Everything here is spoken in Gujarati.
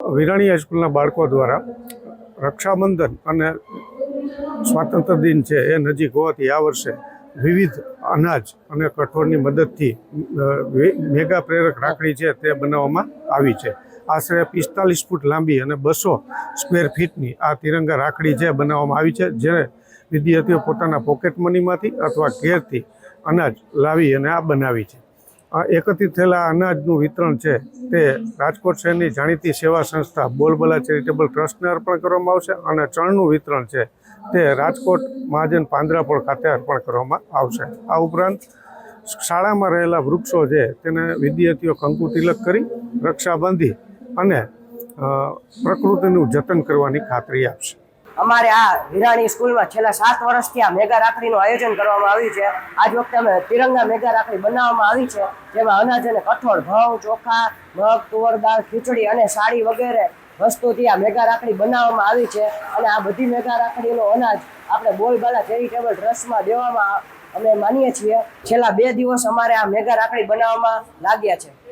વિરાણી હાઈસ્કૂલના બાળકો દ્વારા રક્ષાબંધન અને સ્વાતંત્ર્ય દિન છે એ નજીક હોવાથી આ વર્ષે વિવિધ અનાજ અને કઠોળની મદદથી મેગા પ્રેરક રાખડી છે તે બનાવવામાં આવી છે. આશરે પિસ્તાલીસ ફૂટ લાંબી અને બસો સ્ક્વેર ફીટની આ તિરંગા રાખડી છે બનાવવામાં આવી છે, જે વિદ્યાર્થીઓ પોતાના પોકેટ મનીમાંથી અથવા ઘેરથી અનાજ લાવી અને આ બનાવી છે. એકત્રિત થયેલા અનાજનું વિતરણ છે તે રાજકોટ શહેરની જાણીતી સેવા સંસ્થા બોલબલા ચેરિટેબલ ટ્રસ્ટને અર્પણ કરવામાં આવશે અને ચણનું વિતરણ છે તે રાજકોટ મહાજન પાંદરાપોળ ખાતે અર્પણ કરવામાં આવશે. આ ઉપરાંત શાળામાં રહેલા વૃક્ષો છે તેને વિદ્યાર્થીઓ કંકુ તિલક કરી રક્ષા બાંધી અને પ્રકૃતિનું જતન કરવાની ખાતરી આપશે. અમારે આ વિરાણી સ્કૂલમાં છેલ્લા સાત વર્ષથી આ મેગા રાખડીનું આયોજન કરવામાં આવ્યું છે. આજ વખતે અમે તિરંગા મેગા રાખડી બનાવવામાં આવી છે, જેમાં અનાજ અને કઠોળ, ઘઉં, ચોખા, મગ, તુવર, દાળ, ખીચડી અને સાડી વગેરે વસ્તુથી આ મેગા રાખડી બનાવવામાં આવી છે. અને આ બધી મેગા રાખડીનો અનાજ આપણે બોલબાલા ચેરિટેબલ ટ્રસ્ટમાં દેવામાં અમે માનીએ છીએ. છેલ્લા બે દિવસ અમારે આ મેગા રાખડી બનાવવામાં લાગ્યા છે.